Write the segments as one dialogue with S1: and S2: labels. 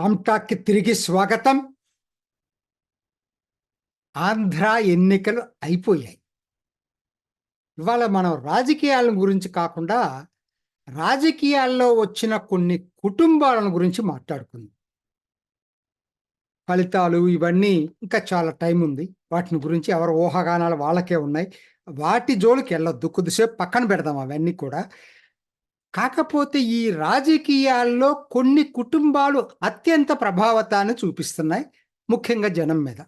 S1: ఆమ్టాక్కి తిరిగి స్వాగతం. ఆంధ్ర ఎన్నికలు అయిపోయాయి. ఇవాళ మనం రాజకీయాల గురించి కాకుండా రాజకీయాల్లో వచ్చిన కొన్ని కుటుంబాలను గురించి మాట్లాడుకుందాం. ఫలితాలు ఇవన్నీ ఇంకా చాలా టైం ఉంది. వాటిని గురించి ఎవరి ఊహాగానాలు వాళ్ళకే ఉన్నాయి. వాటి జోలికి వెళ్ళొద్దు. కొద్దిసేపు పక్కన పెడదాం అవన్నీ కూడా. కాకపోతే ఈ రాజకీయాల్లో కొన్ని కుటుంబాలు అత్యంత ప్రభావతాన్ని చూపిస్తున్నాయి ముఖ్యంగా జనం మీద.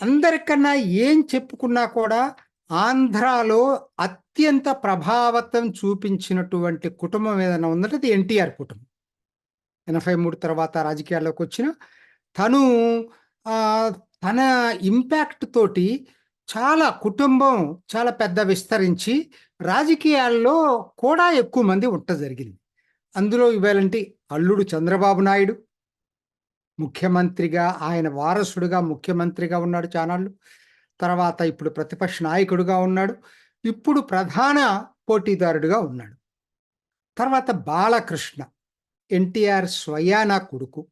S1: అందరికన్నా ఏం చెప్పుకున్నా కూడా ఆంధ్రాలో అత్యంత ప్రభావితం చూపించినటువంటి కుటుంబం ఏదైనా ఉందంటే అది ఎన్టీఆర్ కుటుంబం. ఎనభై మూడు తర్వాత రాజకీయాల్లోకి వచ్చిన తను తన ఇంపాక్ట్ తోటి చాలా కుటుంబం చాలా పెద్ద విస్తరించి రాజకీయాల్లో కూడా ఎక్కువ మంది ఉంట జరిగింది. అందులో ఇవాళంటి అల్లుడు చంద్రబాబు నాయుడు ముఖ్యమంత్రిగా ఆయన వారసుడుగా ముఖ్యమంత్రిగా ఉన్నాడు చానాళ్ళు. తర్వాత ఇప్పుడు ప్రతిపక్ష నాయకుడుగా ఉన్నాడు. ఇప్పుడు ప్రధాన పోటీదారుడుగా ఉన్నాడు. తర్వాత బాలకృష్ణ ఎన్టీఆర్ స్వయానా కొడుకు.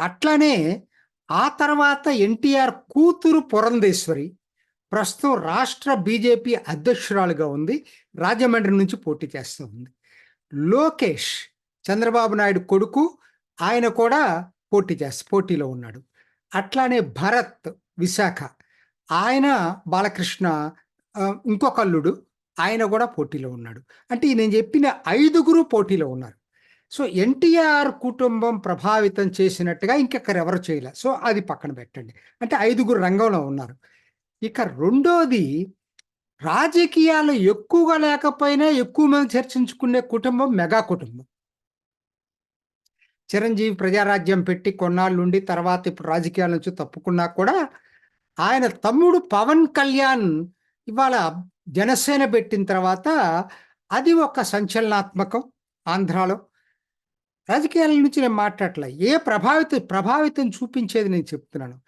S1: అట్లనే ఆ తర్వాత ఎన్టీఆర్ కూతురు పురంధేశ్వరి ప్రస్తుతం రాష్ట్ర బీజేపీ అధ్యక్షురాలుగా ఉంది. రాజమండ్రి నుంచి పోటీ చేస్తూ ఉంది. లోకేష్ చంద్రబాబు నాయుడు కొడుకు ఆయన కూడా పోటీ చేస్తా పోటీలో ఉన్నాడు. అట్లానే భరత్ విశాఖ ఆయన బాలకృష్ణ ఇంకొక అల్లుడు ఆయన కూడా పోటీలో ఉన్నాడు. అంటే నేను చెప్పిన ఐదుగురు పోటీలో ఉన్నారు. సో ఎన్టీఆర్ కుటుంబం ప్రభావితం చేసినట్టుగా ఇంకెక్కడ ఎవరు చేయలే. సో అది పక్కన పెట్టండి. అంటే ఐదుగురు రంగంలో ఉన్నారు. ఇక రెండోది రాజకీయాలు ఎక్కువగా లేకపోయినా ఎక్కువ మంది చర్చించుకునే కుటుంబం మెగా కుటుంబం. చిరంజీవి ప్రజారాజ్యం పెట్టి కొన్నాళ్ళు ఉండి తర్వాత ఇప్పుడు రాజకీయాల నుంచి తప్పుకున్నా కూడా ఆయన తమ్ముడు పవన్ కళ్యాణ్ ఇవాళ జనసేన పెట్టిన తర్వాత అది ఒక సంచలనాత్మకం ఆంధ్రాలో. రాజకీయాల నుంచి నేను మాట్లాడలే ఏ ప్రభావిత ప్రభావితం చూపించేది నేను చెప్తున్నాను.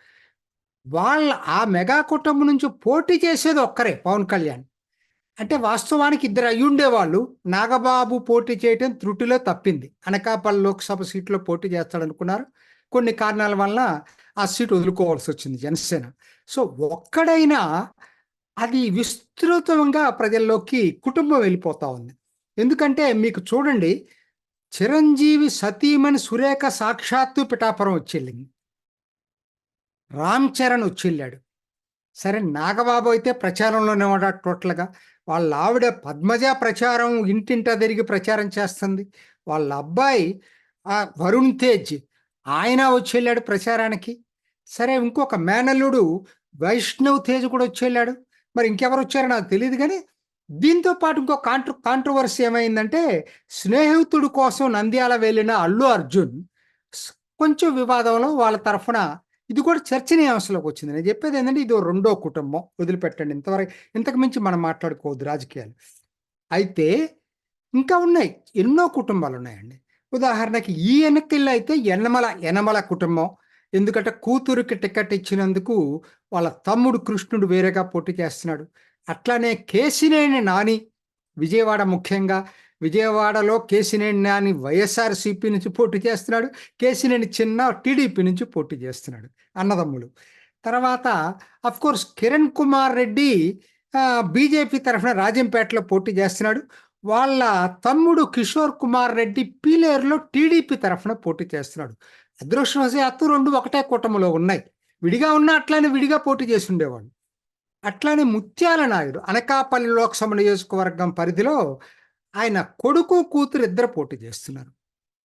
S1: వాళ్ళ ఆ మెగా కుటుంబం నుంచి పోటీ చేసేది ఒక్కరే పవన్ కళ్యాణ్. అంటే వాస్తవానికి ఇద్దరు అయ్యుండేవాళ్ళు నాగబాబు పోటీ చేయటం త్రుటిలో తప్పింది. అనకాపల్లి లోక్సభ సీట్లో పోటీ చేస్తాడనుకున్నారు. కొన్ని కారణాల వల్ల ఆ సీట్ వదులుకోవాల్సి వచ్చింది జనసేన. సో ఒక్కడైనా అది విస్తృతంగా ప్రజల్లోకి కుటుంబం వెళ్ళిపోతా ఉంది. ఎందుకంటే మీకు చూడండి చిరంజీవి సతీమణి సురేఖ సాక్షాత్తు పిఠాపురం వచ్చేళ్ళింది. రామ్ చరణ్ వెళ్ళాడు సరే నాగబాబు అయితే ప్రచారంలోనే ఉన్నాడు టోటల్గా. వాళ్ళ ఆవిడ పద్మజ ప్రచారం ఇంటింటా తిరిగి ప్రచారం చేస్తుంది. వాళ్ళ అబ్బాయి ఆ వరుణ్ తేజ్ ఆయన వచ్చేళ్ళాడు ప్రచారానికి. సరే ఇంకొక మేనల్లుడు వైష్ణవ్ తేజ్ కూడా వచ్చేళ్ళాడు. మరి ఇంకెవరు వచ్చారో నాకు తెలియదు కానీ దీంతో పాటు ఇంకో కాంట్ర కాంట్రవర్సీ ఏమైందంటే స్నేహితుడు కోసం నంద్యాల వెళ్ళిన అల్లు అర్జున్ కొంచెం వివాదంలో వాళ్ళ తరఫున ఇది కూడా చర్చనీయాంశంలోకి వచ్చింది. నేను చెప్పేది ఏంటంటే ఇది రెండో కుటుంబం. వదిలిపెట్టండి. ఇంతవరకు ఇంతకు మించి మనం మాట్లాడుకోవద్దు రాజకీయాలు. అయితే ఇంకా ఉన్నాయి. ఎన్నో కుటుంబాలు ఉన్నాయండి. ఉదాహరణకి ఈ ఎన్నికల్లో అయితే యనమల యనమల కుటుంబం. ఎందుకంటే కూతురికి టికెట్ ఇచ్చినందుకు వాళ్ళ తమ్ముడు కృష్ణుడు వేరేగా పోటీ చేస్తున్నాడు. అట్లానే కేసినేని నాని విజయవాడ ముఖ్యంగా. విజయవాడలో కేసినేని నాని వైఎస్ఆర్సీపీ నుంచి పోటీ చేస్తున్నాడు. కేసినేని చిన్న టీడీపీ నుంచి పోటీ చేస్తున్నాడు అన్నదమ్ములు. తర్వాత of course Kiran Kumar Reddy BJP తరఫున రాజంపేటలో పోటీ చేస్తున్నాడు. వాళ్ళ తమ్ముడు కిషోర్ కుమార్ రెడ్డి పీలేరులో టీడీపీ తరఫున పోటీ చేస్తున్నాడు. అదృష్టవశాత్తు రెండు ఒకటే కూటమిలో ఉన్నాయి. విడిగా ఉన్న అట్లానే విడిగా పోటీ చేసి ఉండేవాడు. అట్లానే ముత్యాల నాయుడు అనకాపల్లి లోక్సభ నియోజకవర్గం పరిధిలో ఆయన కొడుకు కూతురు ఇద్దరు పోటీ చేస్తున్నారు.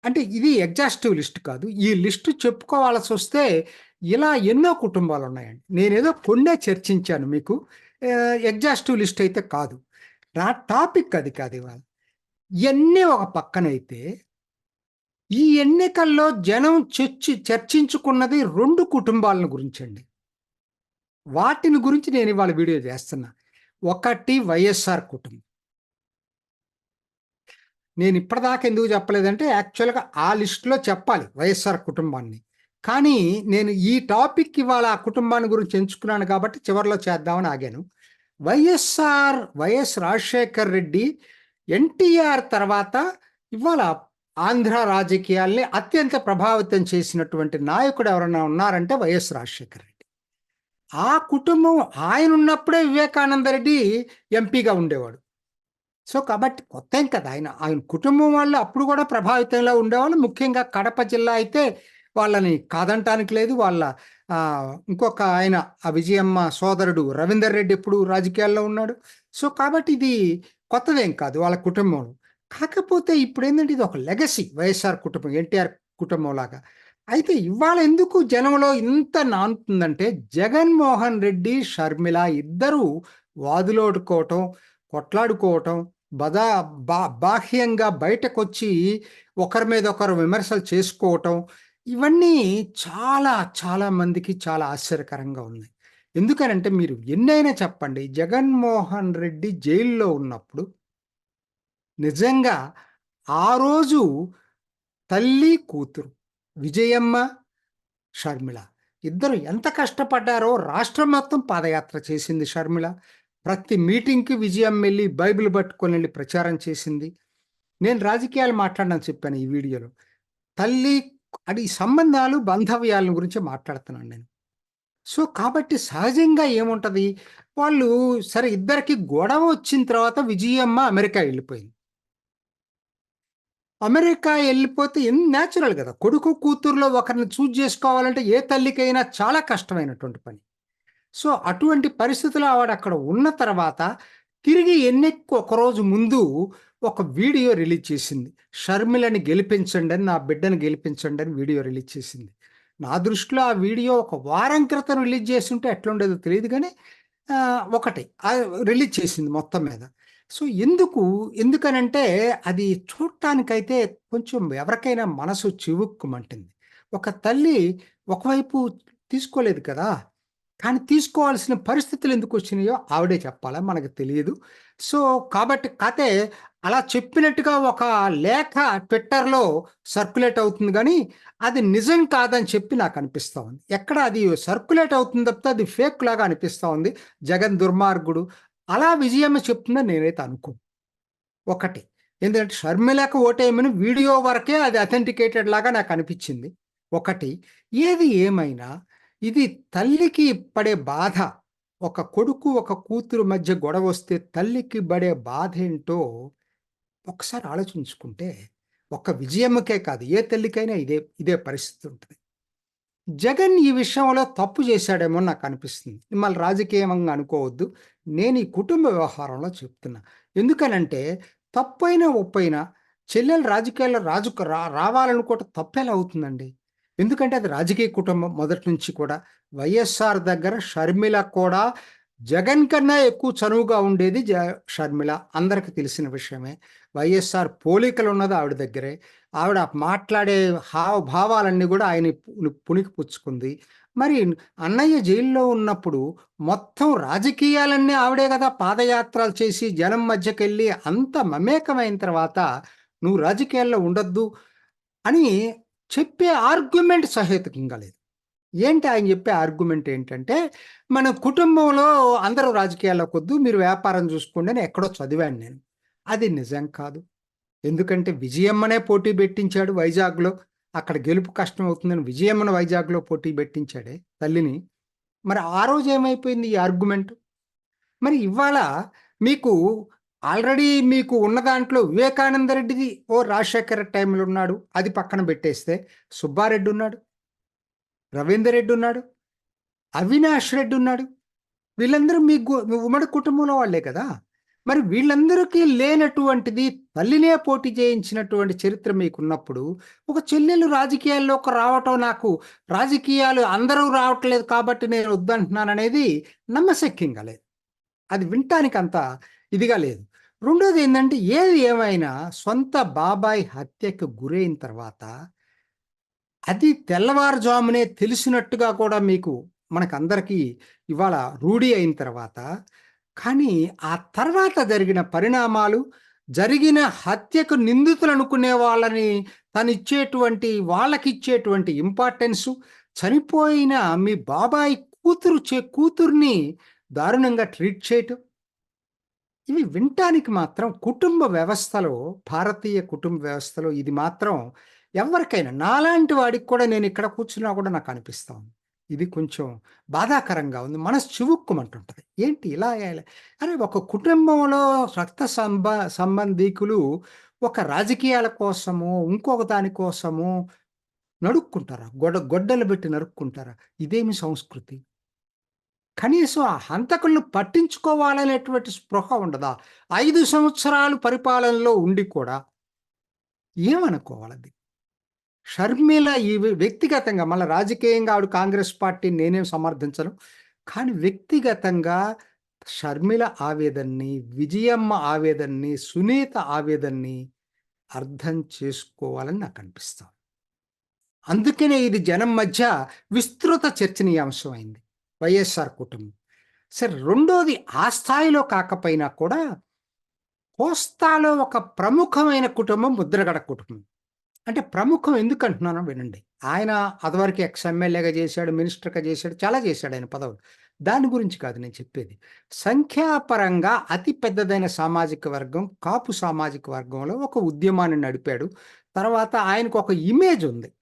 S1: అంటే ఇది ఎగ్జాస్టివ్ లిస్ట్ కాదు. ఈ లిస్టు చెప్పుకోవాల్సి వస్తే ఇలా ఎన్నో కుటుంబాలు ఉన్నాయండి. నేనేదో కొన్నే చర్చించాను మీకు. ఎగ్జాస్టివ్ లిస్ట్ అయితే కాదు. నా టాపిక్ అది కాదు ఇవాళ. ఇవన్నీ ఒక పక్కనైతే ఈ ఎన్నికల్లో జనం చర్చి చర్చించుకున్నది రెండు కుటుంబాలను గురించండి. వాటిని గురించి నేను ఇవాళ వీడియో చేస్తున్నా. ఒకటి వైఎస్ఆర్ కుటుంబం. నేను ఇప్పటిదాకా ఎందుకు చెప్పలేదంటే యాక్చువల్గా ఆ లిస్టులో చెప్పాలి వైఎస్ఆర్ కుటుంబాన్ని. కానీ నేను ఈ టాపిక్ ఇవాళ ఆ కుటుంబాన్ని గురించి ఎంచుకున్నాను కాబట్టి చివరిలో చేద్దామని ఆగాను. YSR YS Rajasekhar Reddy NTR తర్వాత ఇవాళ ఆంధ్ర రాజకీయాల్ని అత్యంత ప్రభావితం చేసినటువంటి నాయకుడు ఎవరైనా ఉన్నారంటే వైఎస్ రాజశేఖర్ రెడ్డి. ఆ కుటుంబం ఆయన ఉన్నప్పుడే వివేకానంద రెడ్డి ఎంపీగా ఉండేవాడు. సో కాబట్టి కొత్త కదా ఆయన ఆయన కుటుంబం వాళ్ళు అప్పుడు కూడా ప్రభావితంలో ఉండేవాళ్ళు. ముఖ్యంగా కడప జిల్లా అయితే వాళ్ళని కాదంటానికి లేదు. వాళ్ళ ఇంకొక ఆయన ఆ విజయమ్మ సోదరుడు రవీందర్ రెడ్డి ఎప్పుడు రాజకీయాల్లో ఉన్నాడు. సో కాబట్టి ఇది కొత్తదేం కాదు వాళ్ళ కుటుంబం కాకపోతే ఇప్పుడు ఏంటంటే ఇది ఒక లెగసీ వైఎస్ఆర్ కుటుంబం ఎన్టీఆర్ కుటుంబం లాగా అయితే ఇవాళ ఎందుకు జనంలో ఇంత నానుతుందంటే జగన్మోహన్ రెడ్డి షర్మిల ఇద్దరూ వాదులోడుకోవటం కొట్లాడుకోవటం బదా బా బాహ్యంగా బయటకొచ్చి ఒకరి మీద ఒకరు విమర్శలు చేసుకోవటం ఇవన్నీ చాలా చాలా మందికి చాలా ఆశ్చర్యకరంగా ఉన్నాయి. ఎందుకనంటే మీరు ఎన్నైనా చెప్పండి జగన్మోహన్ రెడ్డి జైల్లో ఉన్నప్పుడు నిజంగా ఆ రోజు తల్లి కూతురు విజయమ్మ షర్మిల ఇద్దరు ఎంత కష్టపడ్డారో రాష్ట్రం మొత్తం పాదయాత్ర చేసింది షర్మిల. ప్రతి మీటింగ్కి విజయం వెళ్ళి బైబిల్ పట్టుకొని వెళ్ళి ప్రచారం చేసింది. నేను రాజకీయాలు మాట్లాడడం చెప్పాను ఈ వీడియోలో. తల్లి అది సంబంధాలు బంధవ్యాల గురించి మాట్లాడుతున్నాను నేను. సో కాబట్టి సహజంగా ఏముంటుంది? వాళ్ళు సరే ఇద్దరికి గొడవ వచ్చిన తర్వాత విజయమ్మ అమెరికా వెళ్ళిపోయింది. అమెరికా వెళ్ళిపోతే ఎన్ న్యాచురల్ కదా? కొడుకు కూతురులో ఒకరిని చూజ్ చేసుకోవాలంటే ఏ తల్లికైనా చాలా కష్టమైనటువంటి పని. సో అటువంటి పరిస్థితులు ఆవిడ అక్కడ ఉన్న తర్వాత తిరిగి ఎన్నిక ఒకరోజు ముందు ఒక వీడియో రిలీజ్ చేసింది. షర్మిలని గెలిపించండి అని నా బిడ్డను గెలిపించండి అని వీడియో రిలీజ్ చేసింది. నా దృష్టిలో ఆ వీడియో ఒక వారం క్రితం రిలీజ్ ఉంటే ఎట్లుండేదో తెలియదు కానీ ఒకటి రిలీజ్ చేసింది మొత్తం మీద. సో ఎందుకు ఎందుకనంటే అది చూడటానికైతే కొంచెం ఎవరికైనా మనసు చివుక్కుమంటుంది. ఒక తల్లి ఒకవైపు తీసుకోలేదు కదా కానీ తీసుకోవాల్సిన పరిస్థితులు ఎందుకు వచ్చినాయో ఆవిడే చెప్పాలని మనకు తెలియదు. సో కాబట్టి కథే అలా చెప్పినట్టుగా ఒక లేఖ ట్విట్టర్లో సర్క్యులేట్ అవుతుంది కానీ అది నిజం కాదని చెప్పి నాకు అనిపిస్తూ ఉంది. ఎక్కడ అది సర్క్యులేట్ అవుతుంది తప్పితే అది ఫేక్ లాగా అనిపిస్తూ ఉంది. జగన్ దుర్మార్గుడు. అలా విజయమ్మ చెప్తుందని నేనైతే అనుకో ఒకటి. ఎందుకంటే షర్మిలకు ఓటేయమని వీడియో వరకే అది అథెంటికేటెడ్ లాగా నాకు అనిపించింది. ఒకటి. ఏది ఏమైనా ఇది తల్లికి పడే బాధ. ఒక కొడుకు ఒక కూతురు మధ్య గొడవ వస్తే తల్లికి పడే బాధ ఏంటో ఒకసారి ఆలోచించుకుంటే ఒక విజయమ్మకే కాదు ఏ తల్లికైనా ఇదే ఇదే పరిస్థితి ఉంటుంది. జగన్ ఈ విషయంలో తప్పు చేశాడేమో నాకు అనిపిస్తుంది. మిమ్మల్ని రాజకీయంగా అనుకోవద్దు. నేను ఈ కుటుంబ వ్యవహారంలో చెప్తున్నా. ఎందుకనంటే తప్పైనా ఒప్పైనా చెల్లెలు రాజకీయాల్లో రాజు రా రావాలనుకోవటం తప్పేలా అవుతుందండి. ఎందుకంటే అది రాజకీయ కుటుంబం మొదటి నుంచి కూడా. వైఎస్ఆర్ దగ్గర షర్మిల కూడా జగన్ కన్నా ఎక్కువ చనువుగా ఉండేది జ షర్మిల. అందరికి తెలిసిన విషయమే. వైఎస్ఆర్ పోలికలు ఉన్నది ఆవిడ దగ్గరే. ఆవిడ మాట్లాడే హావభావాలన్నీ కూడా ఆయన పుణికి పుచ్చుకుంది. మరి అన్నయ్య జైల్లో ఉన్నప్పుడు మొత్తం రాజకీయాలన్నీ ఆవిడే కదా పాదయాత్రలు చేసి జనం మధ్యకి వెళ్ళి అంత మమేకమైన తర్వాత నువ్వు రాజకీయాల్లో ఉండొద్దు అని చెప్పే ఆర్గ్యుమెంట్ సహేతుకంగా లేదు. ఏంటి ఆయన చెప్పే ఆర్గ్యుమెంట్ ఏంటంటే మన కుటుంబంలో అందరూ రాజకీయాల్లోకి వద్దు మీరు వ్యాపారం చూసుకోండి అని ఎక్కడో చదివాను నేను. అది నిజం కాదు. ఎందుకంటే విజయమ్మనే పోటీ పెట్టించాడు వైజాగ్లో. అక్కడ గెలుపు కష్టం అవుతుందని విజయమ్మను వైజాగ్లో పోటీ పెట్టించాడే తల్లిని. మరి ఆ రోజు ఏమైపోయింది ఈ ఆర్గ్యుమెంట్ మరి ఇవాళ మీకు ఆల్రెడీ మీకు ఉన్న దాంట్లో వివేకానంద రెడ్డిది ఓ రాజశేఖర టైంలో ఉన్నాడు. అది పక్కన పెట్టేస్తే సుబ్బారెడ్డి ఉన్నాడు. రవీందర్ రెడ్డి ఉన్నాడు. అవినాష్ రెడ్డి ఉన్నాడు. వీళ్ళందరూ మీ ఉమ్మడి కుటుంబంలో వాళ్ళే కదా? మరి వీళ్ళందరికీ లేనటువంటిది తల్లినే పోటీ చేయించినటువంటి చరిత్ర మీకున్నప్పుడు ఒక చెల్లెలు రాజకీయాల్లోకి రావటం నాకు రాజకీయాలు అందరూ రావట్లేదు కాబట్టి నేను వద్దంటున్నాను అనేది నమ్మశక్యంగా లేదు. అది వినటానికి అంత ఇదిగా లేదు. రెండోది ఏంటంటే ఏది ఏమైనా సొంత బాబాయ్ హత్యకు గురైన తర్వాత అది తెల్లవారుజామునే తెలిసినట్టుగా కూడా మీకు మనకందరికీ ఇవాళ రూఢి అయిన తర్వాత కానీ ఆ తర్వాత జరిగిన పరిణామాలు జరిగిన హత్యకు నిందితులు అనుకునే వాళ్ళని తను ఇచ్చేటువంటి వాళ్ళకి ఇచ్చేటువంటి ఇంపార్టెన్సు చనిపోయిన మీ బాబాయ్ కూతురు చే కూతుర్ని దారుణంగా ట్రీట్ చేయటం. ఇవి వినటానికి మాత్రం కుటుంబ వ్యవస్థలో భారతీయ కుటుంబ వ్యవస్థలో ఇది మాత్రం ఎవరికైనా నాలాంటి వాడికి కూడా నేను ఇక్కడ కూర్చున్నా కూడా నాకు అనిపిస్తా ఉంది. ఇది కొంచెం బాధాకరంగా ఉంది. మనసు చివుక్కుమంటుంటుంది. ఏంటి ఇలా అరే ఒక కుటుంబంలో రక్త సంబ సంబంధీకులు ఒక రాజకీయాల కోసము ఇంకొక దాని కోసము నడుక్కుంటారా? గొడ గొడ్డలు పెట్టి నరుక్కుంటారా? ఇదేమి సంస్కృతి? కనీసం ఆ హంతకులను పట్టించుకోవాలనేటువంటి స్పృహ ఉండదా? ఐదు సంవత్సరాలు పరిపాలనలో ఉండి కూడా ఏమనుకోవాలది? షర్మిల ఈ వ్యక్తిగతంగా మళ్ళీ రాజకీయంగా ఆవిడ కాంగ్రెస్ పార్టీని నేనేం సమర్థించను. కానీ వ్యక్తిగతంగా షర్మిల ఆవేదన్ని విజయమ్మ ఆవేదన్ని సునీత ఆవేదన్ని అర్థం చేసుకోవాలని నాకు అనిపిస్తాం అందుకనే ఇది జనం మధ్య విస్తృత చర్చనీయాంశం అయింది వైఎస్ఆర్ కుటుంబం. సరే రెండోది ఆ స్థాయిలో కాకపోయినా కూడా కోస్తాలో ఒక ప్రముఖమైన కుటుంబం ముద్రగడ కుటుంబం. అంటే ప్రముఖం ఎందుకు అంటున్నానో వినండి. ఆయన అదివరకు ఎక్స్ ఎమ్మెల్యేగా చేశాడు మినిస్టర్గా చేశాడు చాలా చేశాడు ఆయన పదవులు. దాని గురించి కాదు నేను చెప్పేది. సంఖ్యాపరంగా అతి పెద్దదైన సామాజిక వర్గం కాపు సామాజిక వర్గంలో ఒక ఉద్యమాన్ని నడిపాడు. తర్వాత ఆయనకు ఒక ఇమేజ్ ఉంది.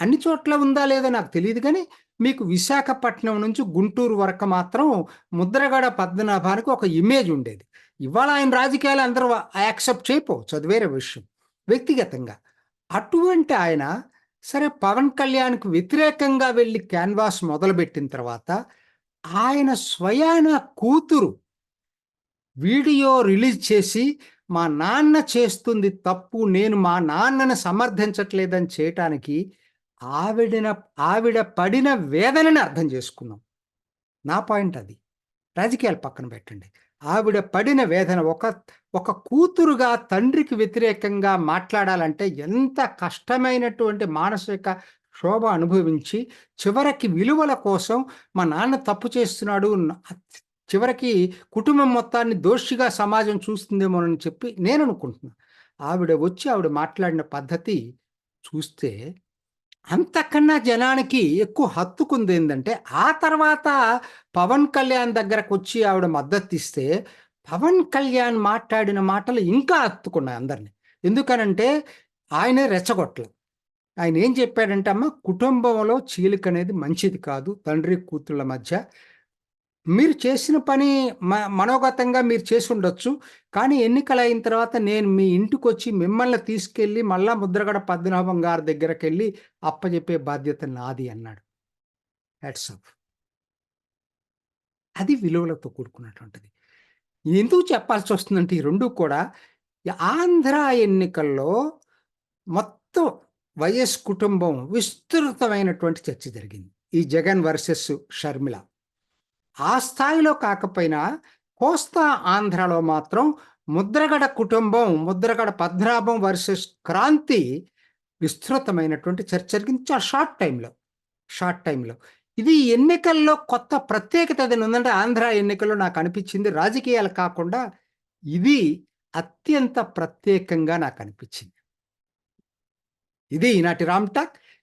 S1: అన్ని చోట్ల ఉందా లేదో నాకు తెలియదు కానీ మీకు విశాఖపట్నం నుంచి గుంటూరు వరకు మాత్రం ముద్రగడ పద్మనాభానికి ఒక ఇమేజ్ ఉండేది. ఇవాళ ఆయన రాజకీయాలు అందరూ యాక్సెప్ట్ చేయకపోవచ్చు అది వేరే విషయం. వ్యక్తిగతంగా అటువంటి ఆయన సరే పవన్ కళ్యాణ్కు వ్యతిరేకంగా వెళ్ళి క్యాన్వాస్ మొదలుపెట్టిన తర్వాత ఆయన స్వయాన కూతురు వీడియో రిలీజ్ చేసి మా నాన్న చేస్తుంది తప్పు నేను మా నాన్నను సమర్థించట్లేదని చేయటానికి ఆవిడన ఆవిడ పడిన వేదనని అర్థం చేసుకున్నాం నా పాయింట్ అది. రాజకీయాలు పక్కన పెట్టండి. ఆవిడ పడిన వేదన ఒక ఒక కూతురుగా తండ్రికి వ్యతిరేకంగా మాట్లాడాలంటే ఎంత కష్టమైనటువంటి మానసిక శోభ అనుభవించి చివరికి విలువల కోసం మా నాన్న తప్పు చేస్తున్నాడు చివరికి కుటుంబం మొత్తాన్ని దోషిగా సమాజం చూస్తుందేమోనని చెప్పి నేను అనుకుంటున్నాను ఆవిడ వచ్చి ఆవిడ మాట్లాడిన పద్ధతి చూస్తే అంతకన్నా జనానికి ఎక్కువ హత్తుకుంది ఏంటంటే ఆ తర్వాత పవన్ కళ్యాణ్ దగ్గరకు వచ్చి ఆవిడ మద్దతు ఇస్తే పవన్ కళ్యాణ్ మాట్లాడిన మాటలు ఇంకా హత్తుకున్నాయి అందరిని. ఎందుకనంటే ఆయనే రెచ్చగొట్టల ఆయన ఏం చెప్పాడంటే అమ్మ కుటుంబంలో చీలిక అనేది మంచిది కాదు తండ్రి కూతుళ్ళ మధ్య మీరు చేసిన పని మ- మనోగతంగా మీరు చేసి ఉండొచ్చు. కానీ ఎన్నికలు అయిన తర్వాత నేను మీ ఇంటికి వచ్చి మిమ్మల్ని తీసుకెళ్ళి మళ్ళా ముద్రగడ పద్మనాభం గారి దగ్గరకు వెళ్ళి అప్పచెప్పే బాధ్యత నాది అన్నాడు. హ్యాట్స్ ఆఫ్ అది విలువలతో కూడుకున్నటువంటిది. ఎందుకు చెప్పాల్సి వస్తుందంటే ఈ రెండు కూడా ఆంధ్ర ఎన్నికల్లో మొత్తం వైఎస్ కుటుంబం విస్తృతమైనటువంటి చర్చ జరిగింది. ఈ జగన్ వర్సెస్ షర్మిల. ఆ స్థాయిలో కాకపోయినా కోస్తా ఆంధ్రలో మాత్రం ముద్రగడ కుటుంబం ముద్రగడ పద్మనాభం వర్సెస్ క్రాంతి విస్తృతమైనటువంటి చర్చ జరిగింది చాలా షార్ట్ టైంలో షార్ట్ టైంలో ఇది ఎన్నికల్లో కొత్త ప్రత్యేకత ఏదైనా ఉందంటే ఆంధ్ర ఎన్నికల్లో నాకు అనిపించింది. రాజకీయాలు కాకుండా ఇది అత్యంత ప్రత్యేకంగా నాకు అనిపించింది. ఇది ఈనాటి రామ్ టాక్.